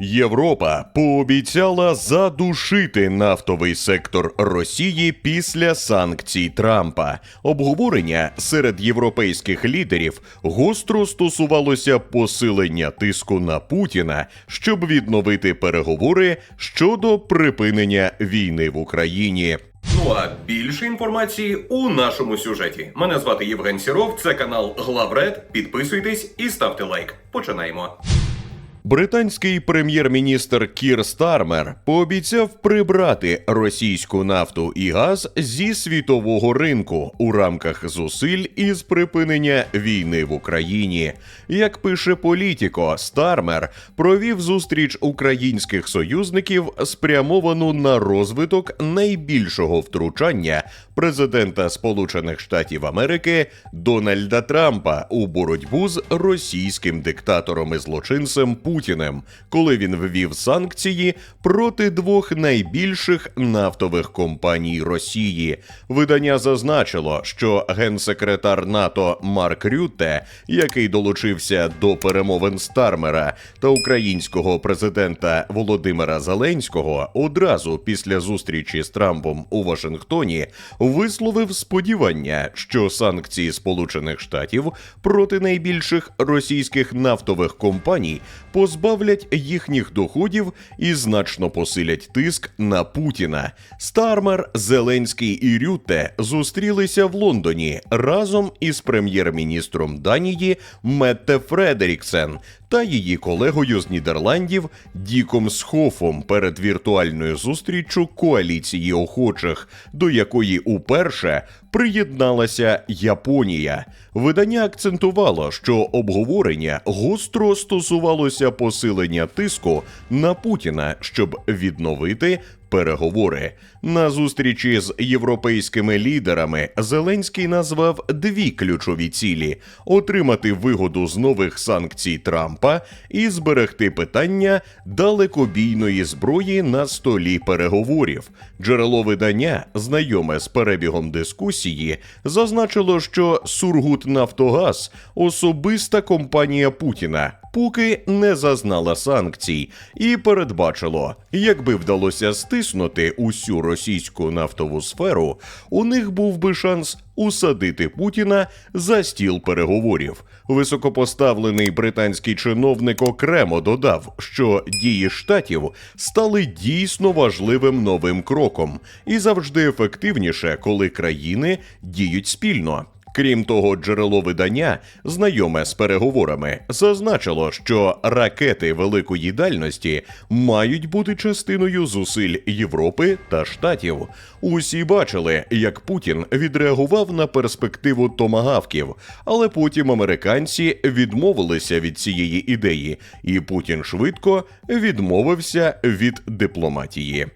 Європа пообіцяла задушити нафтовий сектор Росії після санкцій Трампа. Обговорення серед європейських лідерів гостро стосувалося посилення тиску на Путіна, щоб відновити переговори щодо припинення війни в Україні. Ну а більше інформації у нашому сюжеті. Мене звати Євген Сіров, це канал Главред. Підписуйтесь і ставте лайк. Починаємо. Британський прем'єр-міністр Кір Стармер пообіцяв прибрати російську нафту і газ зі світового ринку у рамках зусиль із припинення війни в Україні. Як пише Політіко, Стармер провів зустріч українських союзників, спрямовану на розвиток найбільшого втручання президента Сполучених Штатів Америки Дональда Трампа у боротьбу з російським диктатором і злочинцем Путіним, коли він ввів санкції проти двох найбільших нафтових компаній Росії. Видання зазначило, що генсекретар НАТО Марк Рютте, який долучився до перемовин Стармера та українського президента Володимира Зеленського, одразу після зустрічі з Трампом у Вашингтоні висловив сподівання, що санкції Сполучених Штатів проти найбільших російських нафтових компаній позбавлять їхніх доходів і значно посилять тиск на Путіна. Стармер, Зеленський і Рютте зустрілися в Лондоні разом із прем'єр-міністром Данії Метте Фредеріксен та її колегою з Нідерландів Діком Схофом перед віртуальною зустріччю коаліції охочих, до якої уперше приєдналася Японія. Видання акцентувало, що обговорення гостро стосувалося посилення тиску на Путіна, щоб відновити переговори. На зустрічі з європейськими лідерами Зеленський назвав дві ключові цілі: отримати вигоду з нових санкцій Трампа і зберегти питання далекобійної зброї на столі переговорів. Джерело видання, знайоме з перебігом дискусії, зазначило, що Сургут Нафтогаз особиста компанія Путіна. Поки не зазнала санкцій, і передбачило, якби вдалося стиснути усю російську нафтову сферу, у них був би шанс усадити Путіна за стіл переговорів. Високопоставлений британський чиновник окремо додав, що дії штатів стали дійсно важливим новим кроком і завжди ефективніше, коли країни діють спільно. Крім того, джерело видання, знайоме з переговорами, зазначило, що ракети великої дальності мають бути частиною зусиль Європи та Штатів. Усі бачили, як Путін відреагував на перспективу томагавків, але потім американці відмовилися від цієї ідеї, і Путін швидко відмовився від дипломатії.